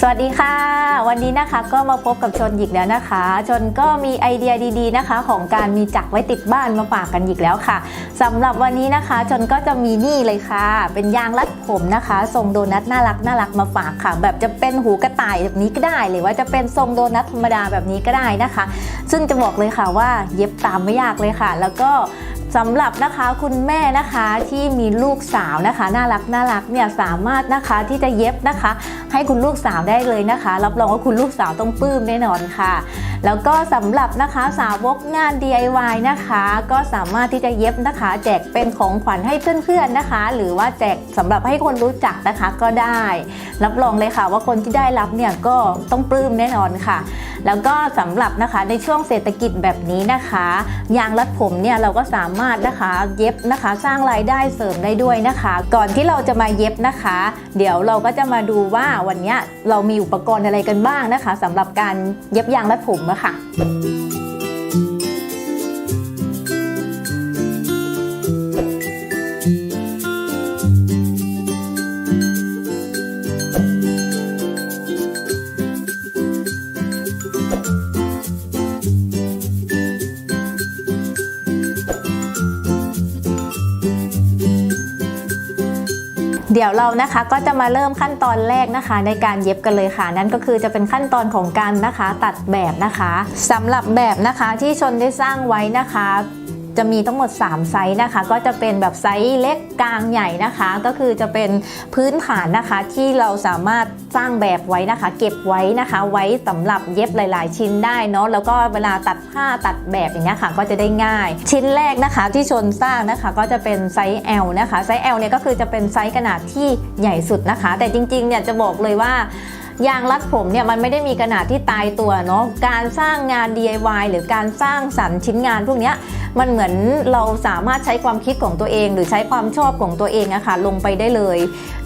สวัสดีค่ะ วันนี้นะคะก็มาพบกับชนอีกแล้วนะคะ ชนก็มีไอเดียดีๆนะคะ ของการมีจักรไว้ติดบ้านมาฝากกันอีกแล้วค่ะสำหรับวันนี้นะคะ ชนก็จะมีนี่เลยค่ะ เป็นยางรัดผมนะคะทรงโดนัทน่ารักน่ารักมาฝากค่ะ แบบจะเป็นหูกระต่ายแบบนี้ก็ได้ หรือว่าจะเป็นทรงโดนัทธรรมดาแบบนี้ก็ได้นะคะ ซึ่งจะบอกเลยค่ะว่าเย็บตามไม่ยากเลยค่ะ แล้วก็ สำหรับนะคะคุณแม่นะคะที่มีลูกสาวนะคะ น่ารักน่ารักเนี่ยสามารถนะคะที่จะเย็บนะคะ ให้คุณลูกสาวได้เลยนะคะ รับรองว่าคุณลูกสาวต้องปลื้มแน่นอนค่ะแล้วก็สำหรับนะคะสาวกงาน DIY นะคะ ก็สามารถที่จะเย็บนะคะ แจกเป็นของขวัญให้เพื่อนๆนะคะ หรือว่าแจกสำหรับให้คนรู้จักนะคะก็ได้ รับรองเลยค่ะว่าคนที่ได้รับเนี่ยก็ต้องปลื้มแน่นอนค่ะ แล้วก็สำหรับนะคะในช่วงเศรษฐกิจแบบนี้นะคะยางรัดผมเนี่ยเราก็สามารถนะคะเย็บนะคะสร้างรายได้เสริมได้ด้วยนะคะ ก่อนที่เราจะมาเย็บนะคะ เดี๋ยวเราก็จะมาดูว่าวันนี้เรามีอุปกรณ์อะไรกันบ้างนะคะสำหรับการเย็บยางรัดผมอะค่ะ ดี๋ยวเรานะคะก็จะมาเริ่มขั้นตอนแรกนะคะ ในการเย็บกันเลยค่ะ นั่นก็คือจะเป็นขั้นตอนของการนะคะตัดแบบนะคะสำหรับแบบนะคะที่ชนได้สร้างไว้นะคะ จะมีทั้งหมด 3 ไซส์นะคะ ก็จะเป็นแบบไซส์เล็กกลางใหญ่นะคะ ก็คือจะเป็นพื้นฐานนะคะที่เราสามารถสร้างแบบไว้นะคะ เก็บไว้นะคะ ไว้สำหรับเย็บหลาย ๆ ชิ้นได้เนาะแล้วก็เวลาตัดผ้าตัดแบบอย่างเงี้ยค่ะ ก็จะได้ง่าย ชิ้นแรกนะคะที่ชนสร้างนะคะ ก็จะเป็นไซส์ L นะคะไซส์ L เนี่ยก็คือจะเป็นไซส์ขนาดที่ใหญ่สุดนะคะ แต่จริง ๆ เนี่ยจะบอกเลยว่า ยางรัดผมเนี่ยมันไม่ได้มีขนาดที่ตายตัวเนาะการสร้างงาน DIY หรือการสร้างสรรค์ชิ้นงานพวกนี้มันเหมือนเราสามารถใช้ความคิดของตัวเอง หรือใช้ความชอบของตัวเองอะค่ะลงไปได้เลย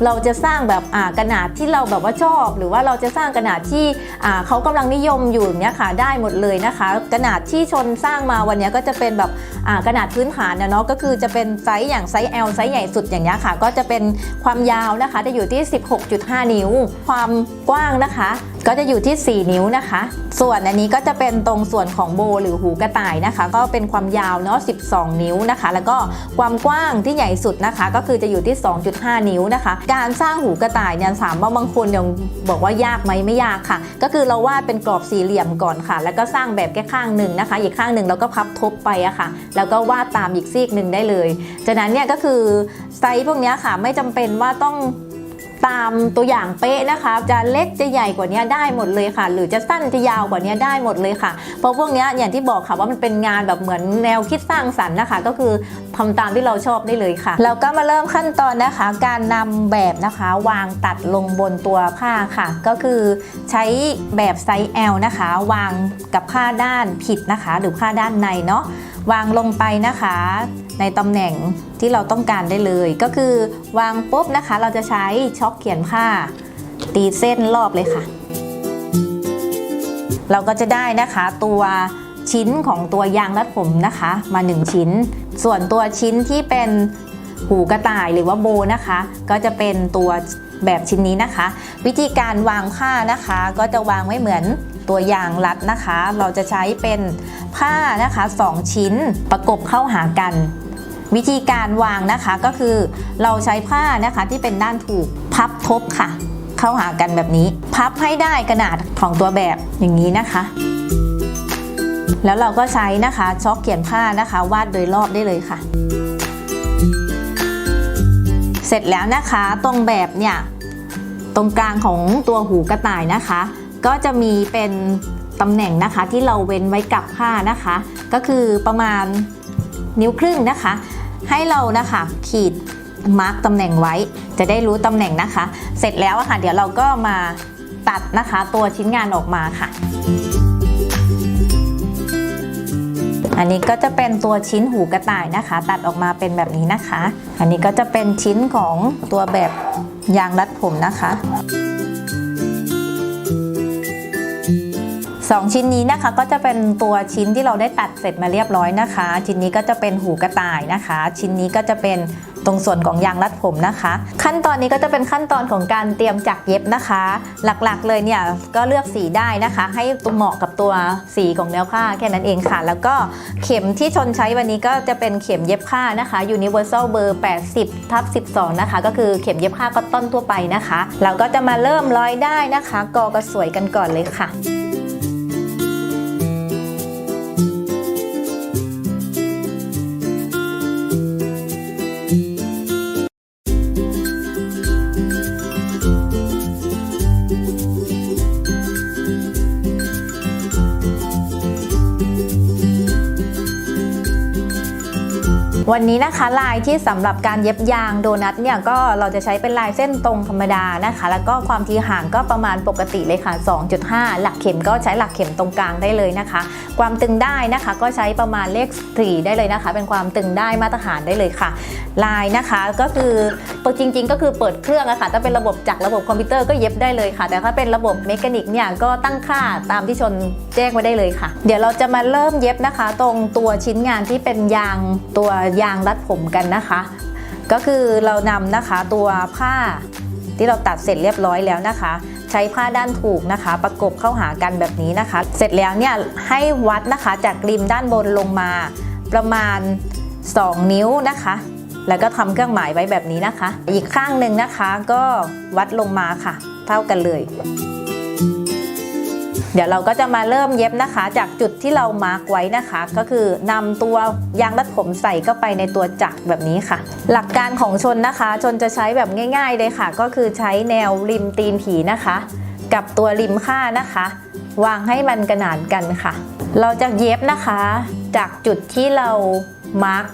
เราจะสร้างแบบอ่าขนาดที่เราแบบว่าชอบ หรือว่าเราจะสร้างขนาดที่อ่าเขากำลังนิยมอยู่เนี้ยค่ะได้หมดเลยนะคะขนาดที่ชนสร้างมาวันนี้ก็จะเป็นแบบอ่าขนาดพื้นฐานนะเนาะก็คือจะเป็นไซส์อย่างไซส์ L ไซส์ใหญ่สุดอย่างเงี้ยค่ะ ก็จะเป็นความยาวนะคะจะอยู่ที่ 16.5 นิ้ว ความกว้างนะคะ ก็จะอยู่ที่ 4 นิ้วนะคะ ส่วนอันนี้ก็จะเป็นตรงส่วนของโบหรือหูกระต่ายนะคะ ก็เป็นความยาวเนาะ 12 นิ้วนะคะ แล้วก็ความกว้างที่ใหญ่สุดนะคะ ก็คือจะอยู่ที่ 2.5 นิ้วนะคะ การสร้างหูกระต่ายเนี่ยถามว่าบางคนยังบอกว่ายากไหมไม่ยากค่ะ ก็คือเราวาดเป็นกรอบสี่เหลี่ยมก่อนค่ะ แล้วก็สร้างแบบแค่ข้างหนึ่งนะคะ อีกข้างหนึ่งเราก็พับทบไปอะค่ะ แล้วก็วาดตามอีกซีกหนึ่งได้เลย จากนั้นเนี่ยก็คือไซส์พวกนี้ค่ะไม่จำเป็นว่าต้อง ตามตัวอย่างเป๊ะนะคะ จะเล็กจะใหญ่กว่านี้ได้หมดเลยค่ะ หรือจะสั้นจะยาวกว่านี้ได้หมดเลยค่ะ เพราะพวกนี้อย่างที่บอกค่ะว่ามันเป็นงานแบบเหมือนแนวคิดสร้างสรรค์นะคะ ก็คือทำตามที่เราชอบได้เลยค่ะ แล้วก็มาเริ่มขั้นตอนนะคะ การนำแบบนะคะ วางตัดลงบนตัวผ้าค่ะ ก็คือใช้แบบไซส์ L นะคะ วางกับผ้าด้านผิดนะคะ หรือผ้าด้านในเนาะวางลงไปนะคะ ในตำแหน่งที่เราต้องการได้เลย ก็คือวางปุ๊บนะคะ เราจะใช้ช็อคเขียนผ้า ตีเส้นรอบเลยค่ะ เราก็จะได้นะคะตัวชิ้นของตัวยางรัดผมนะคะ มา 1 ชิ้น ส่วนตัวชิ้นที่เป็นหูกระต่ายหรือว่าโบนะคะ ก็จะเป็นตัวแบบชิ้นนี้นะคะ วิธีการวางผ้านะคะ ก็จะวางไว้เหมือนตัวยางรัดนะคะ เราจะใช้เป็นผ้านะคะ 2 ชิ้นประกบเข้าหากัน วิธีการวางนะคะก็คือเราใช้ผ้านะคะที่เป็นด้านถูกพับทบค่ะ เข้าหากันแบบนี้ พับให้ได้ขนาดของตัวแบบอย่างนี้นะคะ แล้วเราก็ใช้นะคะช็อกเขียนผ้านะคะ วาดโดยรอบได้เลยค่ะ เสร็จแล้วนะคะตรงแบบเนี่ยตรงกลางของตัวหูกระต่ายนะคะ ก็จะมีเป็นตำแหน่งนะคะที่เราเว้นไว้กับผ้านะคะ ก็คือประมาณนิ้วครึ่งนะคะ ให้เรานะคะขีดมาร์กตำแหน่งไว้ จะได้รู้ตำแหน่งนะคะ เสร็จแล้วอะค่ะ เดี๋ยวเราก็มาตัดนะคะ ตัวชิ้นงานออกมาค่ะ อันนี้ก็จะเป็นตัวชิ้นหูกระต่ายนะคะ ตัดออกมาเป็นแบบนี้นะคะ อันนี้ก็จะเป็นชิ้นของตัวแบบยางรัดผมนะคะ สองชิ้นนี้นะคะก็จะเป็นตัวชิ้นที่เราได้ตัดเสร็จมาเรียบร้อยนะคะ ชิ้นนี้ก็จะเป็นหูกระต่ายนะคะ ชิ้นนี้ก็จะเป็นตรงส่วนของยางรัดผมนะคะ ขั้นตอนนี้ก็จะเป็นขั้นตอนของการเตรียมจักรเย็บนะคะ หลักๆเลยเนี่ยก็เลือกสีได้นะคะ ให้ตัวเหมาะกับตัวสีของเนื้อผ้าแค่นั้นเองค่ะ แล้วก็เข็มที่ชนใช้วันนี้ก็จะเป็นเข็มเย็บผ้านะคะ Universal เบอร์80ทับ12นะคะ ก็คือเข็มเย็บผ้าก็ต้นทั่วไปนะคะ เราก็จะมาเริ่มร้อยได้นะคะกอกระสวยกันก่อนเลยค่ะ วันนี้นะคะลายที่สำหรับการเย็บยางโดนัทเนี่ยก็เราจะใช้เป็นลายเส้นตรงธรรมดานะคะ แล้วก็ความทีห่างก็ประมาณปกติเลยค่ะ 2.5 หลักเข็มก็ใช้หลักเข็มตรงกลางได้เลยนะคะ ความตึงได้นะคะก็ใช้ประมาณเลข4ได้เลยนะคะ เป็นความตึงได้มาตรฐานได้เลยค่ะ ลายนะคะ ก็คือตัวจริง ๆ ก็คือเปิดเครื่องอะค่ะถ้าเป็นระบบจากระบบคอมพิวเตอร์ก็เย็บได้เลยค่ะ แต่ถ้าเป็นระบบเมคานิกเนี่ยก็ตั้งค่าตามที่ชนแจ้งไว้ได้เลยค่ะ เดี๋ยวเราจะมาเริ่มเย็บนะคะ ตรงตัวชิ้นงานที่เป็นยางตัวยางรัดผมกันนะคะ ก็คือเรานำนะคะตัวผ้าที่เราตัดเสร็จเรียบร้อยแล้วนะคะ ใช้ผ้าด้านถูกนะคะ ประกบเข้าหากันแบบนี้นะคะ เสร็จแล้วเนี่ยให้วัดนะคะจากริมด้านบนลงมาประมาณ 2 นิ้วนะคะ แล้วก็ทำเครื่องหมายไว้แบบนี้นะคะ อีกข้างหนึ่งนะคะก็วัดลงมาค่ะ เท่ากันเลย เดี๋ยวเราก็จะมาเริ่มเย็บนะคะ จากจุดที่เรามาร์กไว้นะคะ ก็คือนำตัวยางรัดผมใส่เข้าไปในตัวจักรแบบนี้ค่ะ หลักการของชนนะคะ ชนจะใช้แบบง่าย ๆ เลยค่ะ ก็คือใช้แนวริมตีนผีนะคะ กับตัวริมค่านะคะ วางให้มันกระหนานกันค่ะ เราจะเย็บนะคะ จากจุดที่เรามาร์ก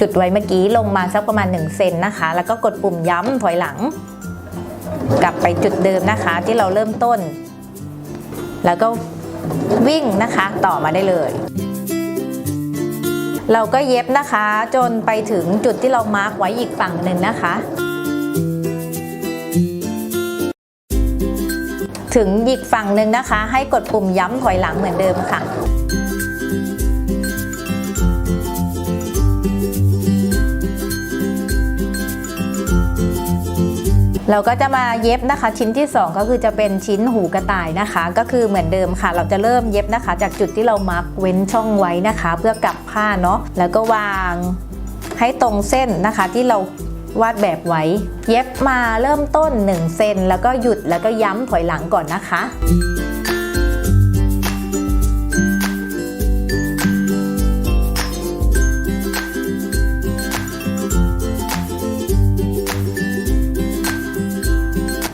จุดไว้เมื่อกี้ลงมาสักประมาณ 1 เซนนะคะ แล้วก็กดปุ่มย้ำถอยหลัง กลับไปจุดเดิมนะคะที่เราเริ่มต้น แล้วก็วิ่งนะคะต่อมาได้เลย เราก็เย็บนะคะจนไปถึงจุดที่เรามาร์กไว้อีกฝั่งหนึ่งนะคะ ถึงอีกฝั่งหนึ่งนะคะ ให้กดปุ่มย้ำถอยหลังเหมือนเดิมค่ะ เราก็จะมาเย็บนะคะ ชิ้นที่ 2 ก็คือจะเป็นชิ้นหูกระต่ายนะคะ ก็คือเหมือนเดิมค่ะ เราจะเริ่มเย็บนะคะ จากจุดที่เรามาร์กเว้นช่องไว้นะคะ เพื่อกลับผ้าเนาะแล้วก็วางให้ตรงเส้นนะคะที่เราวาดแบบไว้ เย็บมาเริ่มต้น1เซนแล้วก็หยุดแล้วก็ย้ำถอยหลังก่อนนะคะ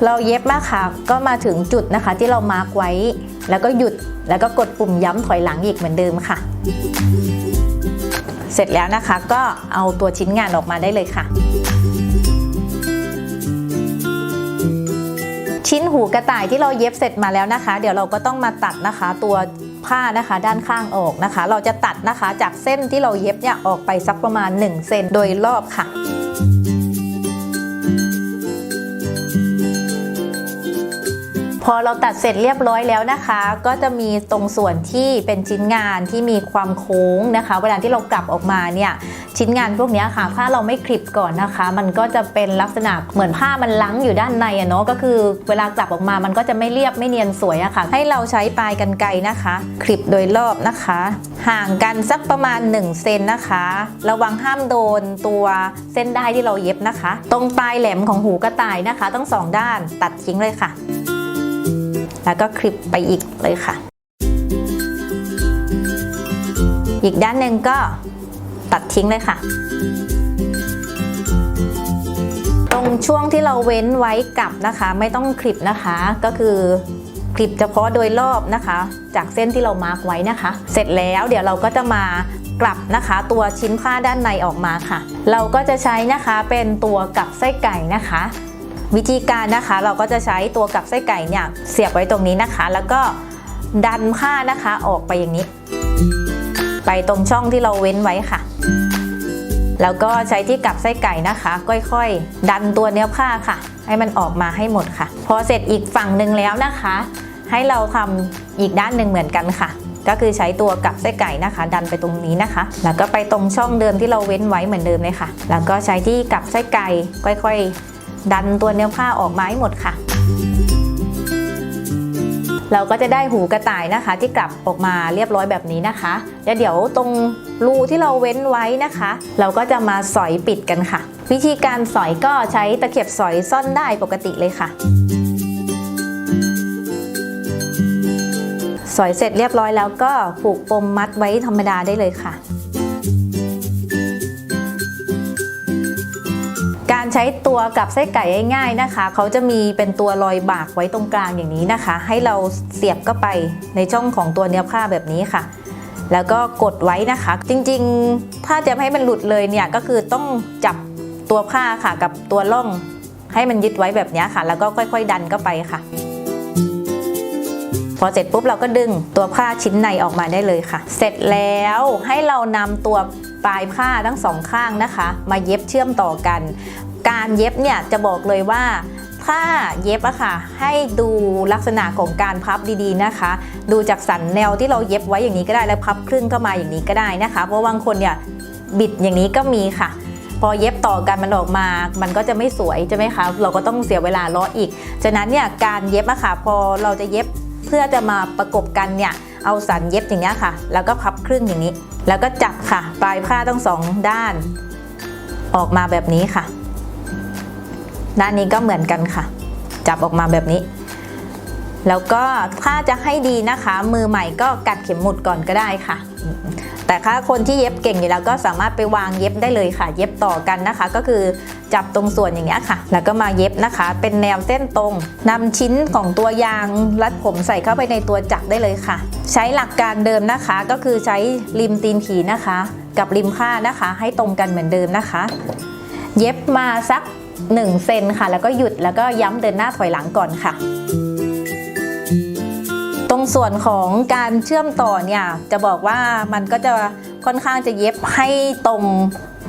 เราเย็บมาค่ะก็มาถึงจุดนะคะที่เรามาร์กไว้ แล้วก็หยุดแล้วก็กดปุ่มย้ำถอยหลังอีกเหมือนเดิมค่ะ เสร็จแล้วนะคะก็เอาตัวชิ้นงานออกมาได้เลยค่ะ ชิ้นหูกระต่ายที่เราเย็บเสร็จมาแล้วนะคะ เดี๋ยวเราก็ต้องมาตัดนะคะตัวผ้านะคะด้านข้างออกนะคะ เราจะตัดนะคะจากเส้นที่เราเย็บเนี่ยออกไปสักประมาณ1เซนโดยรอบค่ะ พอเราตัดเสร็จเรียบร้อยแล้วนะคะ ก็จะมีตรงส่วนที่เป็นชิ้นงานที่มีความโค้งนะคะ เวลาที่เรากลับออกมาเนี่ยชิ้นงานพวกนี้ค่ะ ถ้าเราไม่คลิปก่อนนะคะ มันก็จะเป็นลักษณะเหมือนผ้ามันลังอยู่ด้านในอะเนาะก็คือเวลากลับออกมามันก็จะไม่เรียบไม่เนียนสวยอะค่ะ ให้เราใช้ปลายกันไกรนะคะ คลิปโดยรอบนะคะ ห่างกันสักประมาณ1เซนนะคะ ระวังห้ามโดนตัวเส้นได้ที่เราเย็บนะคะ ตรงปลายแหลมของหูกระต่ายนะคะ ทั้งสองด้านตัดทิ้งเลยค่ะ แล้วก็คลิปไปอีกเลยค่ะ อีกด้านหนึ่งก็ตัดทิ้งเลยค่ะ ตรงช่วงที่เราเว้นไว้กลับนะคะ ไม่ต้องคลิปนะคะ ก็คือคลิปเฉพาะโดยรอบนะคะ จากเส้นที่เรามาร์กไว้นะคะ เสร็จแล้วเดี๋ยวเราก็จะมากลับนะคะ ตัวชิ้นผ้าด้านในออกมาค่ะ เราก็จะใช้นะคะเป็นตัวกับไส้ไก่นะคะ วิธีการนะคะเราก็จะใช้ตัวกับไส้ไก่เนี่ยเสียบไว้ตรงนี้นะคะ แล้วก็ดันผ้านะคะออกไปอย่างนี้ ไปตรงช่องที่เราเว้นไว้ค่ะ แล้วก็ใช้ที่กับไส้ไก่นะคะ ค่อยๆ ดันตัวเนื้อผ้าค่ะ ให้มันออกมาให้หมดค่ะ พอเสร็จอีกฝั่งหนึ่งแล้วนะคะ ให้เราทำอีกด้านหนึ่งเหมือนกันค่ะ ก็คือใช้ตัวกับไส้ไก่นะคะ ดันไปตรงนี้นะคะ แล้วก็ไปตรงช่องเดิมที่เราเว้นไว้เหมือนเดิมเลยค่ะ แล้วก็ใช้ที่กับไส้ไก่ค่อยๆ ดันตัวเนื้อผ้าออกมาให้หมดค่ะ เราก็จะได้หูกระต่ายนะคะ ที่กลับออกมาเรียบร้อยแบบนี้นะคะแล้วเดี๋ยวตรงรูที่เราเว้นไว้นะคะ เราก็จะมาสอยปิดกันค่ะ วิธีการสอยก็ใช้ตะเข็บสอยซ่อนได้ปกติเลยค่ะสอยเสร็จเรียบร้อยแล้วก็ผูกปมมัดไว้ธรรมดาได้เลยค่ะ การใช้ตัวกับไส้ไก่ง่ายๆนะคะ เขาจะมีเป็นตัวรอยบากไว้ตรงกลางอย่างนี้นะคะ ให้เราเสียบเข้าไปในช่องของตัวเนื้อผ้าแบบนี้ค่ะ แล้วก็กดไว้นะคะ จริงๆ ถ้าจะให้มันหลุดเลยเนี่ยก็คือต้องจับตัวผ้าค่ะกับตัวล่องให้มันยึดไว้แบบนี้ค่ะ แล้วก็ค่อย ๆ ดันเข้าไปค่ะ พอเสร็จปุ๊บเราก็ดึงตัวผ้าชิ้นในออกมาได้เลยค่ะ เสร็จแล้วให้เรานำตัวปลายผ้าทั้งสองข้างนะคะ มาเย็บเชื่อมต่อกัน การเย็บเนี่ยจะบอกเลยว่าถ้าเย็บอะค่ะ ให้ดูลักษณะของการพับดีๆนะคะ ดูจากสันแนวที่เราเย็บไว้อย่างนี้ก็ได้แล้วพับครึ่งเข้ามาอย่างนี้ก็ได้นะคะ เพราะบางคนเนี่ยบิดอย่างนี้ก็มีค่ะ พอเย็บต่อกันมันออกมา มันก็จะไม่สวยใช่ไหมคะเราก็ต้องเสียเวลาล้ออีก ฉะนั้นเนี่ยการเย็บอะค่ะ พอเราจะเย็บเพื่อจะมาประกบกันเนี่ยเอาสันเย็บอย่างนี้ค่ะ แล้วก็พับครึ่งอย่างนี้ แล้วก็จับค่ะ ปลายผ้าทั้งสองด้าน ออกมาแบบนี้ค่ะ ด้านนี้ก็เหมือนกันค่ะ จับออกมาแบบนี้ แล้วก็ถ้าจะให้ดีนะคะ มือใหม่ก็กัดเข็มหมุดก่อนก็ได้ค่ะ แต่ถ้าคนที่เย็บเก่งอยู่แล้วก็สามารถไปวางเย็บได้เลยค่ะ เย็บต่อกันนะคะ ก็คือจับตรงส่วนอย่างนี้ยค่ะ แล้วก็มาเย็บนะคะ เป็นแนวเส้นตรงนำชิ้นของตัวยางรัดผมใส่เข้าไปในตัวจักรได้เลยค่ะ ใช้หลักการเดิมนะคะ ก็คือใช้ริมตีนผีนะคะ กับริมผ้านะคะ ให้ตรงกันเหมือนเดิมนะคะ เย็บมาสัก 1เซนค่ะ แล้วก็หยุดแล้วก็ย้ำเดินหน้าถอยหลังก่อนค่ะ ตรงส่วนของการเชื่อมต่อเนี่ยจะบอกว่ามันก็จะค่อนข้างจะเย็บให้ตรง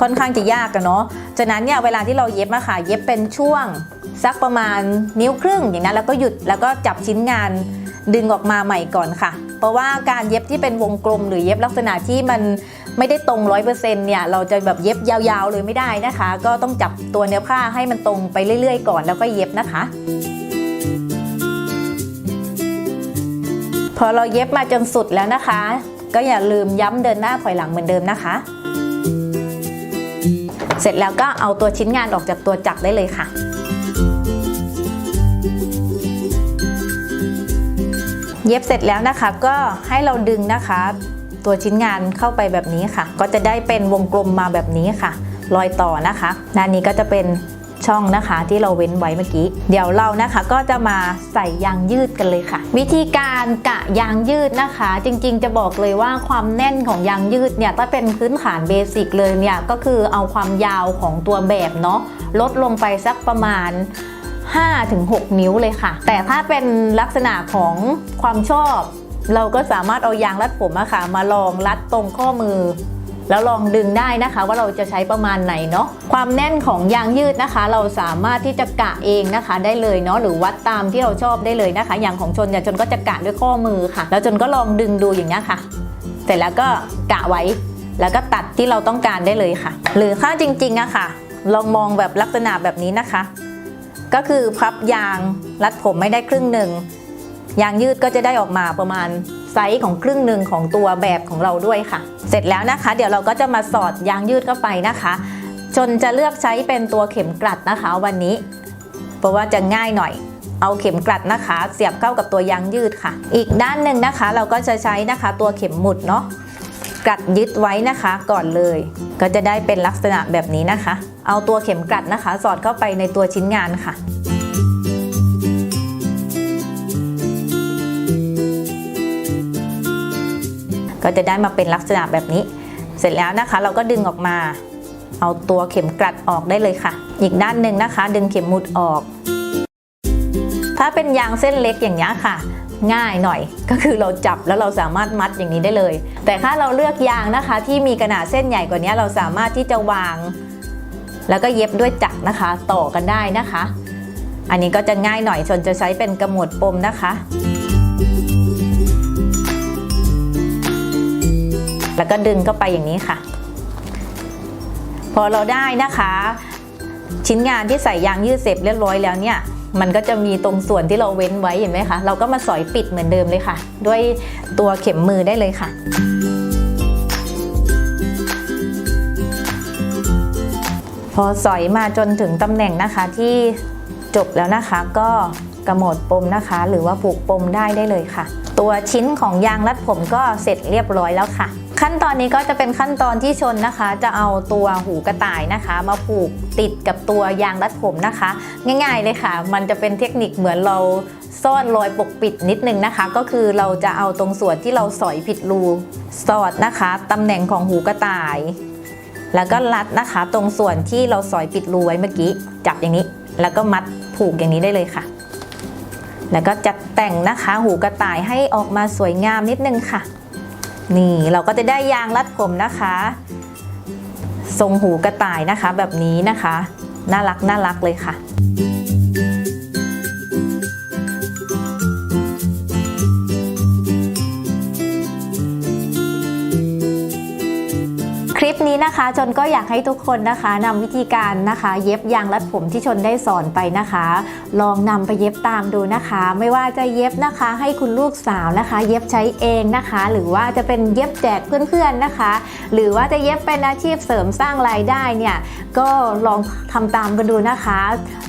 ค่อนข้างจะยากอะเนาะฉะนั้นเนี่ยเวลาที่เราเย็บอะค่ะ เย็บเป็นช่วงสักประมาณนิ้วครึ่งอย่างนั้นแล้วก็หยุดแล้วก็จับชิ้นงานดึงออกมาใหม่ก่อนค่ะ เพราะว่าการเย็บที่เป็นวงกลมหรือเย็บลักษณะที่มัน ไม่ได้ตรงร้อยเปอร์เซ็นต์เนี่ยเราจะแบบเย็บยาวๆเลยไม่ได้นะคะ ก็ต้องจับตัวเนื้อผ้าให้มันตรงไปเรื่อยๆ ก่อนแล้วก็เย็บนะคะ พอเราเย็บมาจนสุดแล้วนะคะ ก็อย่าลืมย้ำเดินหน้าถอยหลังเหมือนเดิมนะคะ เสร็จแล้วก็เอาตัวชิ้นงานออกจากตัวจักรได้เลยค่ะเย็บเสร็จแล้วนะคะก็ให้เราดึงนะคะ ตัวชิ้นงานเข้าไปแบบนี้ค่ะ ก็จะได้เป็นวงกลมมาแบบนี้ค่ะ รอยต่อนะคะด้านนี้ก็จะเป็นช่องนะคะที่เราเว้นไว้เมื่อกี้ เดี๋ยวเรานะคะก็จะมาใส่ยางยืดกันเลยค่ะ วิธีการกะยางยืดนะคะ จริงๆ จะบอกเลยว่าความแน่นของยางยืดเนี่ยถ้าเป็นพื้นฐานเบสิกเลยเนี่ยก็คือเอาความยาวของตัวแบบเนาะลดลงไปสักประมาณ5-6 นิ้วเลยค่ะ แต่ถ้าเป็นลักษณะของความชอบ เราก็สามารถเอายางรัดผมอะค่ะ มาลองรัดตรงข้อมือ แล้วลองดึงได้นะคะ ว่าเราจะใช้ประมาณไหนเนาะความแน่นของยางยืดนะคะ เราสามารถที่จะกะเองนะคะ ได้เลยเนาะหรือวัดตามที่เราชอบได้เลยนะคะ อย่างของชนเนี่ยชนก็จะกะด้วยข้อมือค่ะ แล้วชนก็ลองดึงดูอย่างนี้ยค่ะ เสร็จแล้วก็กะไว้ แล้วก็ตัดที่เราต้องการได้เลยค่ะ หรือถ้าจริงๆอะค่ะ ลองมองแบบลักษณะแบบนี้นะคะ ก็คือพับยางรัดผมไม่ได้ครึ่งหนึ่ง ยางยืดก็จะได้ออกมาประมาณไซส์ของครึ่งหนึ่งของตัวแบบของเราด้วยค่ะ เสร็จแล้วนะคะ เดี๋ยวเราก็จะมาสอดยางยืดเข้าไปนะคะ จนจะเลือกใช้เป็นตัวเข็มกลัดนะคะ วันนี้ เพราะว่าจะง่ายหน่อยเอาเข็มกลัดนะคะ เสียบเข้ากับตัวยางยืดค่ะ อีกด้านหนึ่งนะคะ เราก็จะใช้นะคะตัวเข็มหมุดเนาะกลัดยึดไว้นะคะก่อนเลย ก็จะได้เป็นลักษณะแบบนี้นะคะ เอาตัวเข็มกลัดนะคะ สอดเข้าไปในตัวชิ้นงานค่ะ ก็จะได้มาเป็นลักษณะแบบนี้ เสร็จแล้วนะคะ เราก็ดึงออกมา เอาตัวเข็มกลัดออกได้เลยค่ะ อีกด้านหนึ่งนะคะ ดึงเข็มหมุดออก ถ้าเป็นยางเส้นเล็กอย่างนี้ค่ะง่ายหน่อยก็คือเราจับแล้วเราสามารถมัดอย่างนี้ได้เลย แต่ถ้าเราเลือกยางนะคะ ที่มีขนาดเส้นใหญ่กว่านี้เราสามารถที่จะวาง แล้วก็เย็บด้วยจักรนะคะ ต่อกันได้นะคะ อันนี้ก็จะง่ายหน่อยชนจะใช้เป็นกระหมวดปมนะคะ แล้วก็ดึงเข้าไปอย่างนี้ค่ะ พอเราได้นะคะ ชิ้นงานที่ใส่ยางยืดเสร็จเรียบร้อยแล้วเนี่ยมันก็จะมีตรงส่วนที่เราเว้นไว้เห็นไหมคะเราก็มาสอยปิดเหมือนเดิมเลยค่ะ ด้วยตัวเข็มมือได้เลยค่ะพอสอยมาจนถึงตำแหน่งนะคะที่จบแล้วนะคะ ก็กระโหมดปมนะคะ หรือว่าผูกปมได้ได้เลยค่ะ ตัวชิ้นของยางรัดผมก็เสร็จเรียบร้อยแล้วค่ะ ขั้นตอนนี้ก็จะเป็นขั้นตอนที่ชนนะคะ จะเอาตัวหูกระต่ายนะคะ มาผูกติดกับตัวยางรัดผมนะคะ ง่ายๆเลยค่ะ มันจะเป็นเทคนิคเหมือนเราซ่อนรอยปกปิดนิดนึงนะคะ ก็คือเราจะเอาตรงส่วนที่เราสอยผิดรูสอดนะคะตำแหน่งของหูกระต่าย แล้วก็รัดนะคะ ตรงส่วนที่เราสอยปิดรูไว้เมื่อกี้ จับอย่างนี้ แล้วก็มัดผูกอย่างนี้ได้เลยค่ะ แล้วก็จัดแต่งนะคะ หูกระต่ายให้ออกมาสวยงามนิดนึงค่ะ นี่เราก็จะได้ยางรัดผมนะคะ ทรงหูกระต่ายนะคะแบบนี้นะคะ น่ารักน่ารักเลยค่ะ ปนี้นะคะชนก็อยากให้ทุกคนนะคะนำวิธีการนะคะ เย็บยางรัดผมที่ชนได้สอนไปนะคะ ลองนำไปเย็บตามดูนะคะ ไม่ว่าจะเย็บนะคะ ให้คุณลูกสาวนะคะ เย็บใช้เองนะคะ หรือว่าจะเป็นเย็บแจกเพื่อนๆนะคะ หรือว่าจะเย็บเป็นอาชีพเสริมสร้างรายได้เนี่ยก็ลองทำตามกันดูนะคะ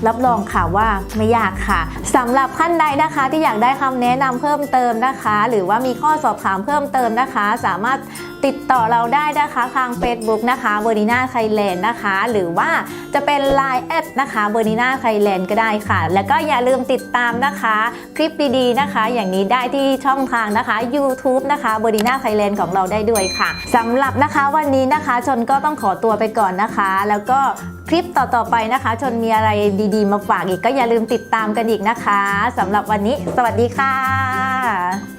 รับรองค่ะว่าไม่ยากค่ะสำหรับท่านใดนะคะที่อยากได้คำแนะนำเพิ่มเติมนะคะ หรือว่ามีข้อสอบถามเพิ่มเติมนะคะ สามารถติดต่อเราได้นะคะทาง Facebook นะคะเบอร์นีนาไทยแลนด์นะคะ หรือว่าจะเป็น Line แอดนะคะเบอร์นีนาไทยแลนด์ก็ได้ค่ะ แล้วก็อย่าลืมติดตามนะคะ คลิปดีๆนะคะ อย่างนี้ได้ที่ช่องทางนะคะ YouTube นะคะเบอร์นีนาไทยแลนด์ของเราได้ด้วยค่ะสำหรับนะคะวันนี้นะคะชนก็ต้องขอตัวไปก่อนนะคะ แล้วก็คลิปต่อๆไปนะคะ ชนมีอะไรดีๆ มาฝากอีกก็อย่าลืมติดตามกันอีกนะคะสำหรับวันนี้ สวัสดีค่ะ